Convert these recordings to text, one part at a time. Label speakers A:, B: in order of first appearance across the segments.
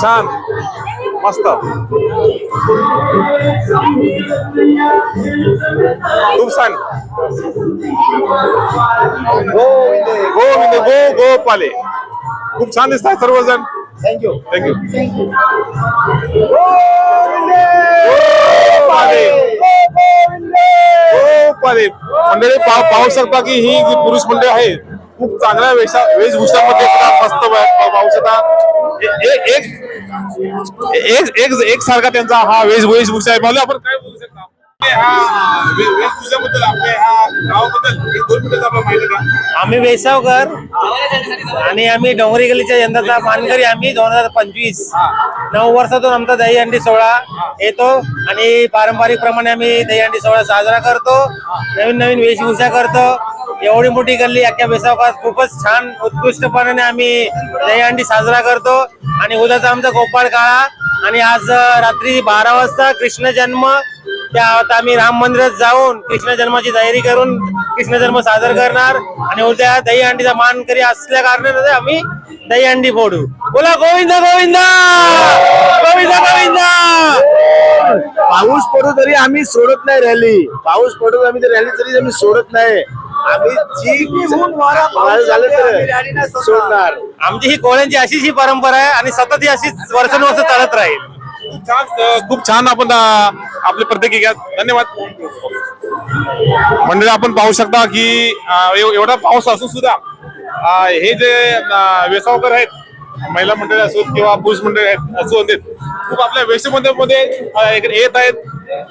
A: छान. मस्त. खूप छान. गो विंदे गो गो पाले खूप छान दिसतात सर्वजण.
B: थँक्यू
A: थँक्यू पाले गो पाले मंडळी पाहू पाहू शकता की ही जी पुरुष मंडळी आहे खूप चांगल्या वेशा वेशभूषामध्ये मस्त पाहू शकता ए- एक एक एक सारखा त्यांचा हा वेशभूषा आहे. मला आपण काय
C: आम्ही वेसावकर आणि आम्ही डोंगरी गलीच्या यंदाचा मानकरी आम्ही दोन हजार पंचवीस. नऊ वर्षातून आमचा दहीहंडी सोहळा येतो आणि पारंपरिक प्रमाणे आम्ही दहीहंडी सोहळा साजरा करतो. नवीन नवीन वेशभूषा करतो. एवढी मोठी गल्ली अख्ख्या बेसावकात खूपच छान उत्कृष्टपणाने आम्ही दहीहंडी साजरा करतो. आणि उद्याचा आमचा गोपाळ काळा आणि आज रात्री बारा वाजता कृष्ण जन्म त्या आता आम्ही राम मंदिरात जाऊन कृष्ण जन्माची तयारी करून कृष्ण जन्म सादर करणार आणि उद्या दहीहंडीचा मानकरी असल्या कारणाने आम्ही दहीहंडी फोडू. बोला गोविंद गोविंद! गोविंद गोविंद!
B: पाऊस पडू तरी आम्ही सोडत नाही रॅली. पाऊस पडू आम्ही तर रॅली तरी आम्ही सोडत नाही. आम्ही जी वारा झालं तर सोडणार.
C: आमची ही कोळ्यांची अशीच ही परंपरा आहे आणि सतत ही अशीच वर्षानुवर्ष चालत राहील.
A: छान खूप छान आपण आपले प्रत्येकी घ्या. धन्यवाद. मंडळी आपण पाहू शकता की एवढा पाऊस असून सुद्धा हे जे वेसावकर आहेत महिला मंडळी असो किंवा पुरुष मंडळी आहेत असो देत खूप आपल्या वेशमध्ये मध्ये येत आहेत.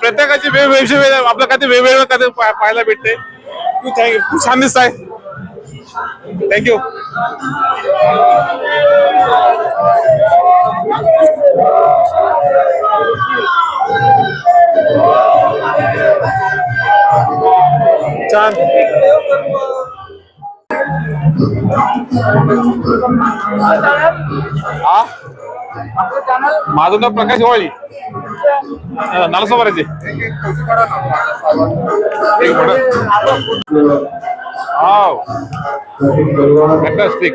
A: प्रत्येकाचे वेगवेगळे आपल्या काही वेगवेगळं काही पाहायला भेटते खूप खूप छान दिसत आहे Thank you. Time. हा? माझं नाव प्रकाश वाळी नालसोबराचे एक minute wow fantastic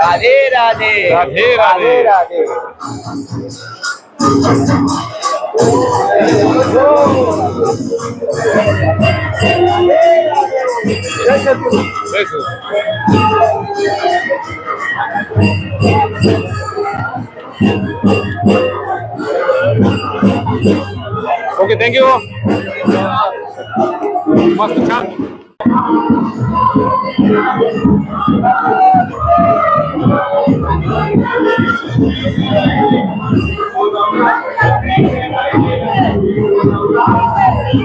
A: Radhe
B: Radhe Radhe
A: Radhe Radhe
B: Thank
A: you. Okay thank you मस्त छान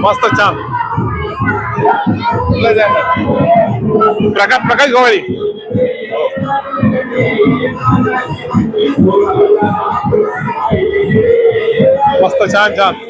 A: मस्त छान प्रकाश प्रकाश गवाळी मस्त छान छान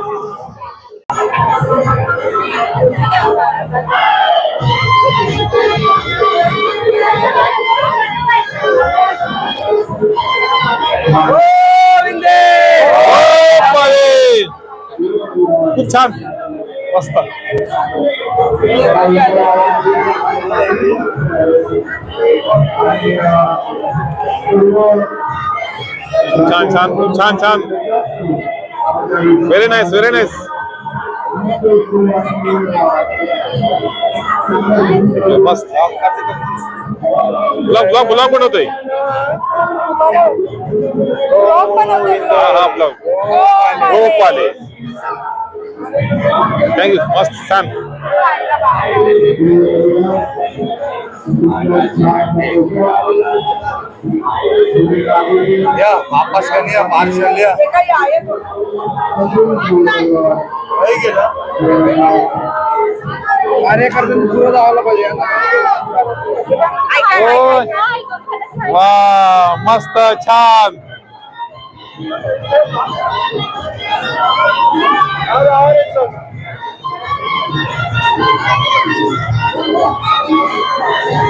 A: खूप छान मस्त छान छान खूप छान छान व्हेरी नाईस व्हेरी नाईस मस्त गुलाब गुलाब गुलाब बनवतोय. हा हा ब्लॉग हो पाले थँक्यू मस्त छान.
B: या वापस कर लिया मार्च कर लिया। नाही गेला कार्यकर्त्यांनी पुढे जायला पाहिजे.
A: वा मस्त छान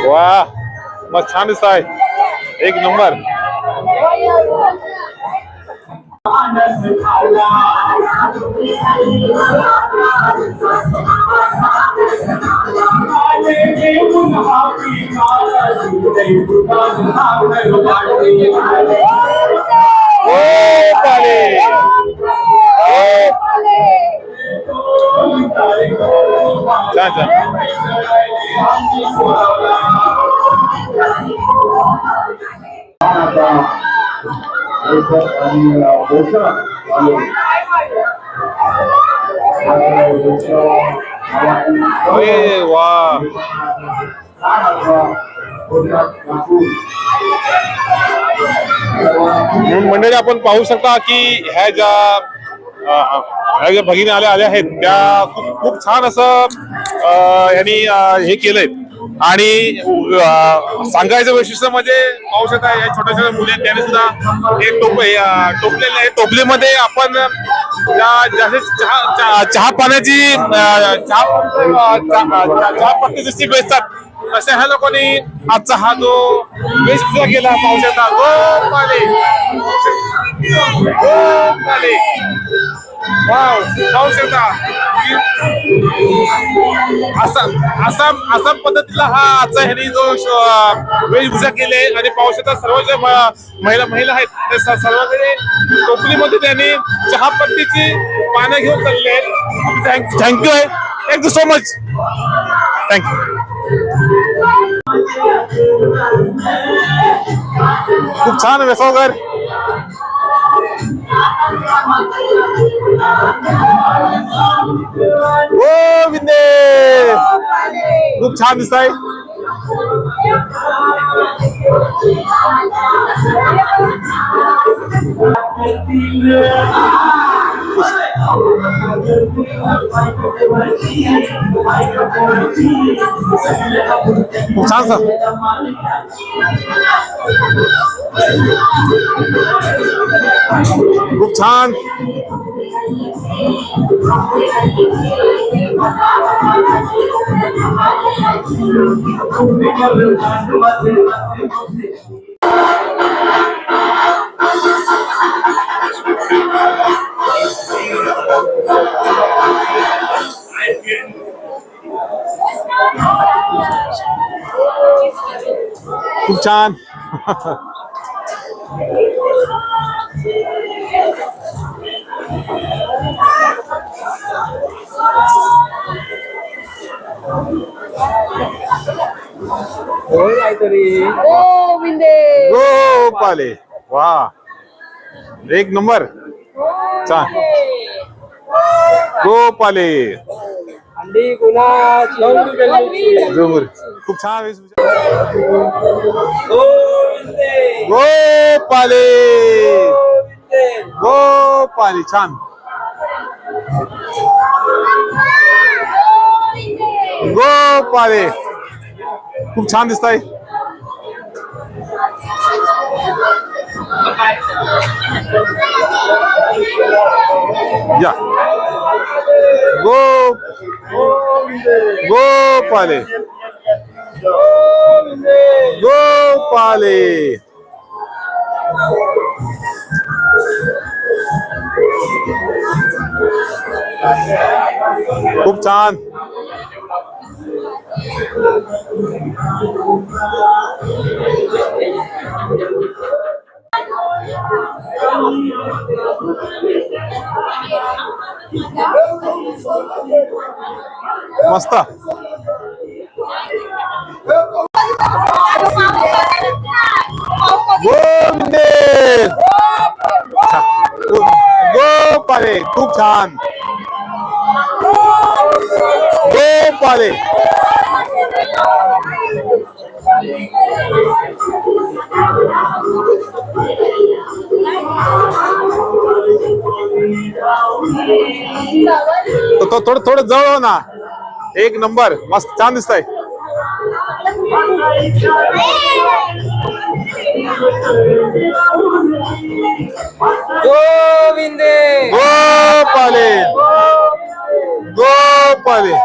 A: वा मस्त छान दिसत आहे एक नंबर ओ पाले छान छान अरे वा मंडळी आपण पाहू शकता की ह्या ज्या अ, ज्या भगिनी आल्या आल्या आहेत. त्या खूप खूप छान असं यांनी हे केलंय. आणि सांगायचं वैशिष्ट्य म्हणजे पाहू शकता या छोट्या छोट्या मुली आहेत, त्याने सुद्धा हे टोप टोपलेले आहे. टोपलीमध्ये आपण त्या चहा चहा- चहा पाण्याची चहा चहा पत्ती जशी बेचतात अशा ह्या लोकांनी आजचा हा जो वेस्ट केला पावसाचा. पाहू शकता की आसाम आसाम आसाम पद्धतीला हा आजचा ह्यानी जो वेशभूषा केली आणि पाहू शकता सर्व जे महिला महिला आहेत ते स- टोपलीमध्ये त्यांनी चहापत्तीची पानं घेऊन चालले आहेत. थँक्यू आहे थँक्यू सो मच थँक्यू खूप छान वेसावकर विंदे खूप छान दिसत आहे खूप छान Good time. Oh,
D: Vinde. Oh,
A: Pali. Wow. एक नंबर। गोपाले। खूप छान गोपाले। गोपाले छान। गोपाले। खूप छान दिसत आहे या गो गोपाले गोपाले खूप छान मस्त गोविंदे गोपाले खूप छान गोपाले तो थोडं थोडं जवळ हो ना. एक नंबर. मस्त छान दिसतंय. Govinde. Gopale. Gopale.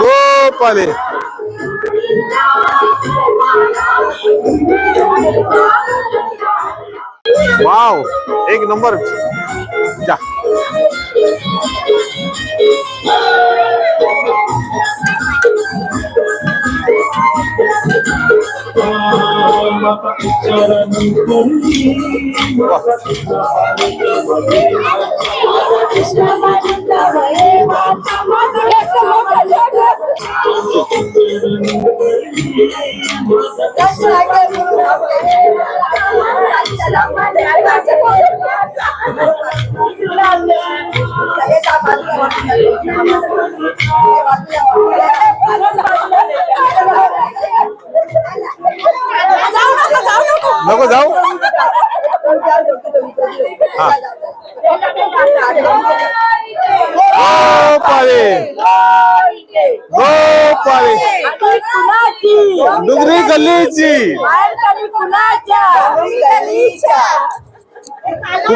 A: Gopale. Wow, egg number. Yeah. That's what I get.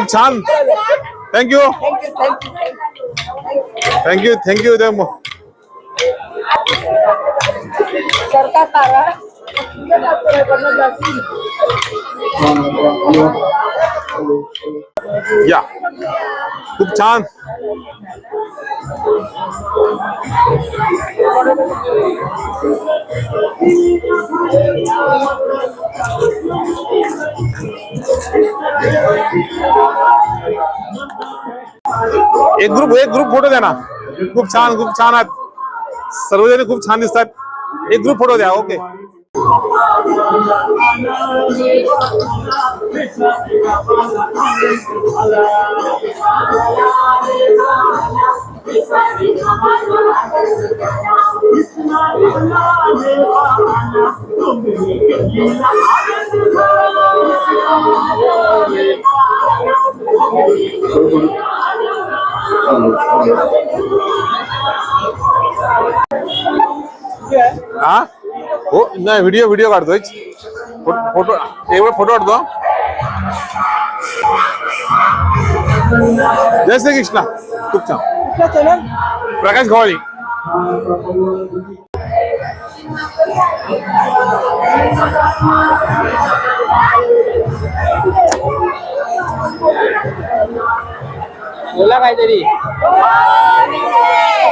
A: छान. Thank you thank you thank you या खूप छान. एक ग्रुप एक ग्रुप फोटो द्या ना. खूप छान खूप छान आहेत. सर्वजण खूप छान दिसतात एक ग्रुप फोटो द्या ओके हा हो नाही व्हिडिओ व्हिडिओ काढतोय फो- फोटो एवढा फोटो काढतो जय श्री कृष्णा खूप छान प्रकाश गव्हाळी
C: बोला काहीतरी.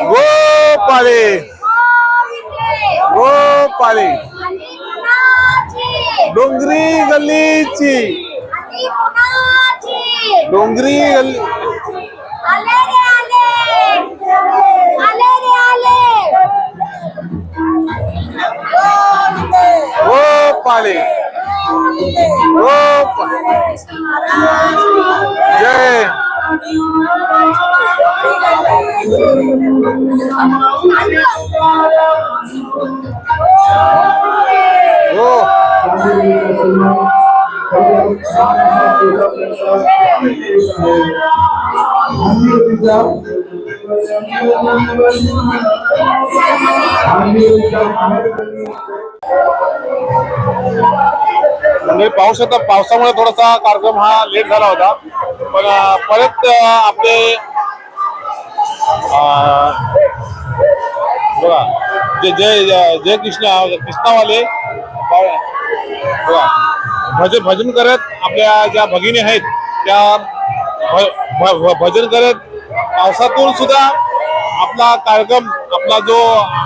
A: गोपाले. गोपाले. डोंगरी गल्लीची. डोंगरी गल्ली
D: Pali.
A: I'm here to म्हणजे पाऊस होता पावसामुळे थोडासा कार्यक्रम हा लेट झाला होता. पण परत आपले बघा जे जय जय कृष्णा कृष्णावाले बघा भजन भजन करत आपल्या ज्या भगिनी आहेत त्या भ- भ- भजन करत पावसातून सुद्धा आपला कार्यक्रम आपला जो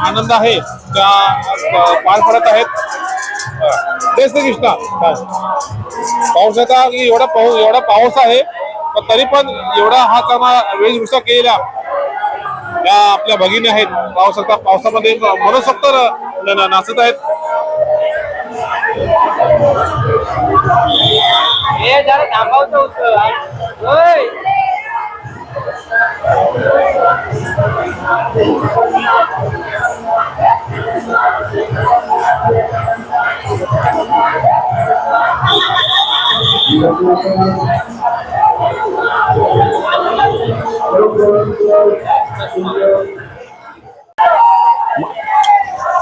A: आनंद आहे त्या पार पडत आहेत. तेच ते कृष्णा पाऊस आता एवढा पाऊस एवढा पाऊस आहे पण तरी पण एवढा हा चांगला वेशभूषा केलेला. या आपल्या भगिनी आहेत पावसाचा पावसामध्ये मनसोक्त न- नाचत आहेत.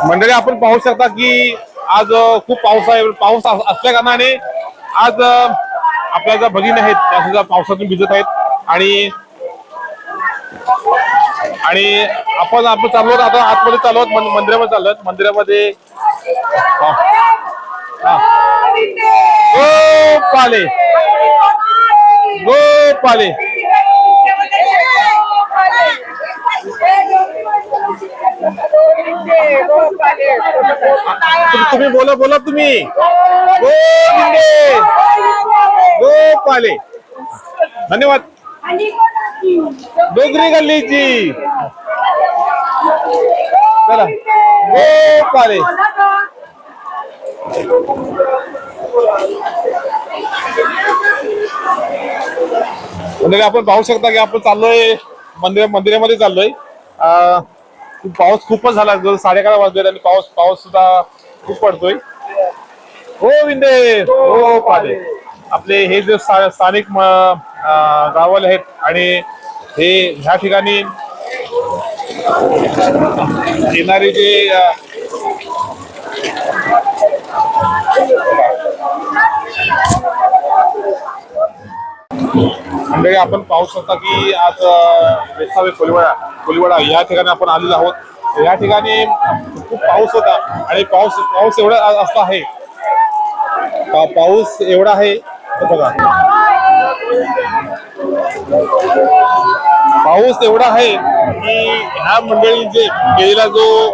A: मंडळी आपण पाहू शकता की आज खूप पाऊस आहे पाऊस अस- असल्या कारणाने आज आपल्या ज्या भगिनी आहेत त्या सुद्धा पावसातून भिजत आहेत. आणि आणि आपण आपण चाललो आता आतमध्ये चालवत मंदिरामध्ये चालत मंदिरामध्ये गो पाले गो पाले तुम्ही बोला बोला तुम्ही. गो बिंदे गो पाले धन्यवाद. डोगरी गल्लीची. चला. गो म्हणजे आपण पाहू शकता की आपण चाललोय मंदिर मंदिरामध्ये चाललोय. पाऊस खूपच झाला. जर साडे अकरा वाजले आणि पाऊस पाऊस सुद्धा खूप पडतोय. हो विंदे. हो पाले. आपले हे जे स्थानिक गावल आहेत आणि हे ह्या ठिकाणी येणारे जे मंडळी आपण पाहू शकता की आज वेसावे कोलिवाडा कोलिवाडा या ठिकाणी आपण आलेलो आहोत. या ठिकाणी खूप पाऊस होता आणि पाऊस पाऊस एवढा असा आहे. पा- पाऊस एवढा आहे. बघा. पाऊस एवढा आहे की ह्या मंडळींचे गेलेला जो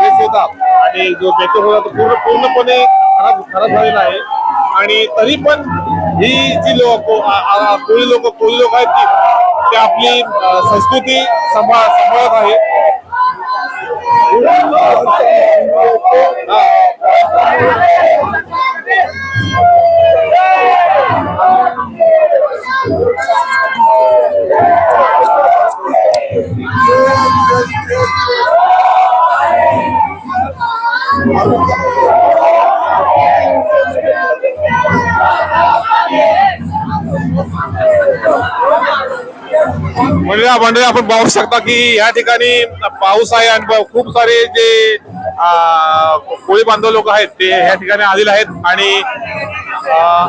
A: बेस होता आणि जो बेटर होता तो पूर्ण पूर्णपणे खराब खराब झालेला आहे. आणि तरी पण ही जी लोक कोळी लोक कोळी लोक आहेत ती ते आपली संस्कृती सांभाळ सांभाळत आहे. म्हणजे म्हणजे आपण पाहू शकता की या ठिकाणी पाऊस आहे आणि खूप सारे जे कोळी बांधव लोक आहेत ते या ठिकाणी आलेले आहेत आणि आ,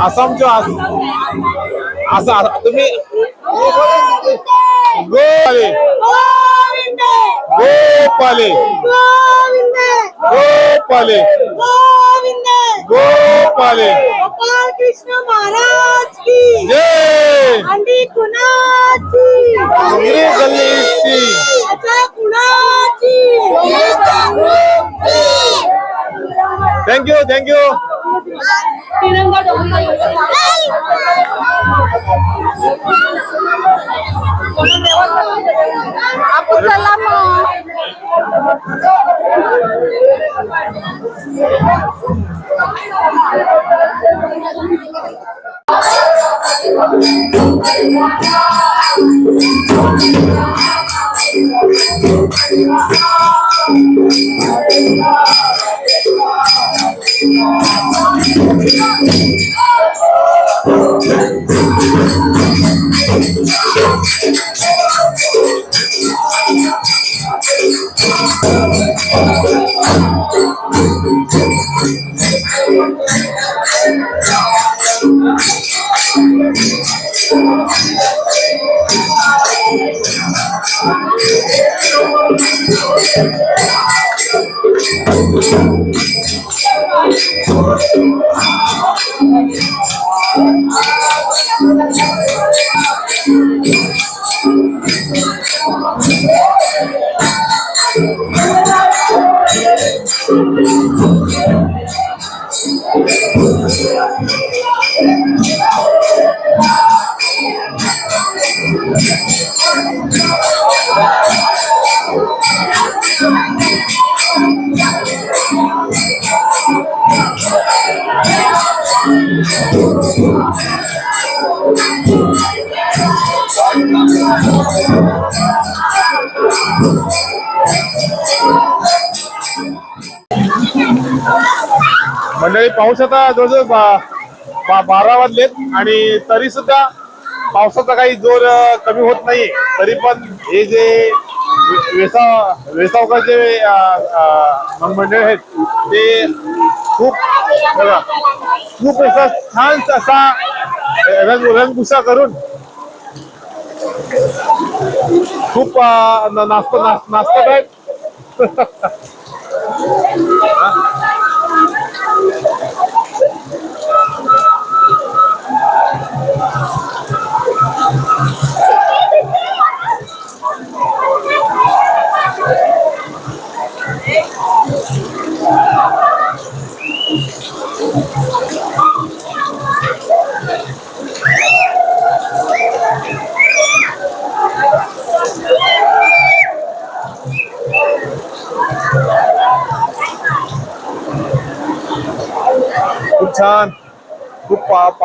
A: आसामच्या आस- असं तुम्ही गोपाले.
D: गोविंदे
A: गोपाले.
D: गोविंदे
A: गोपाले.
D: गोविंदे
A: गोपाले.
D: गोपाल कृष्ण महाराज की
A: जय
D: अंडी कुणाची
A: डोंगरी गल्लीची
D: आता कुणाची
A: Thank you,
D: thank you. Aku salam. Thank you. Oh, my God.
A: मंडळी पाऊस आता जवळजवळ बा- बा- बारा वाजलेत आणि तरी सुद्धा पावसाचा काही जोर कमी होत नाही तरी पण हे जे वेसा वेसाव वेसावकर जे मंडळ आहेत ते खूप बघा, खूप असा छान असा रंग रंगभूषा करून खूप अ, न- नाचत नाच- नाचतात आहेत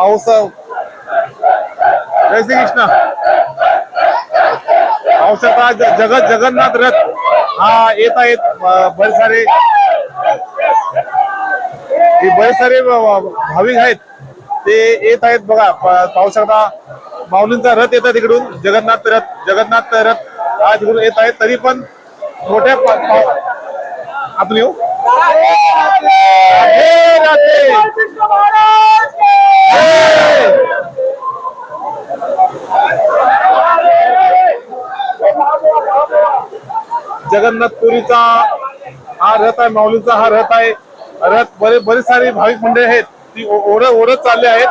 A: पा जय श्री कृष्ण पावसाचा जगत जगन्नाथ रथ हा येत आहेत बरेच सारे बरेच सारे भाविक आहेत ते येत आहेत बघा प- पावसाचा माऊलींचा रथ येतात तिकडून जगन्नाथ रथ जगन्नाथ रथ हा तिकडून येत आहेत तरी पण मोठ्या पा- पाव- आपण येऊ. राधे राधे. जगन्नाथपुरीचा हा रथ आहे माऊलीचा हा रथ आहे रथ बरे बरेच सारे भाविक मंडळी आहेत ती ओढत ओढत चालले आहेत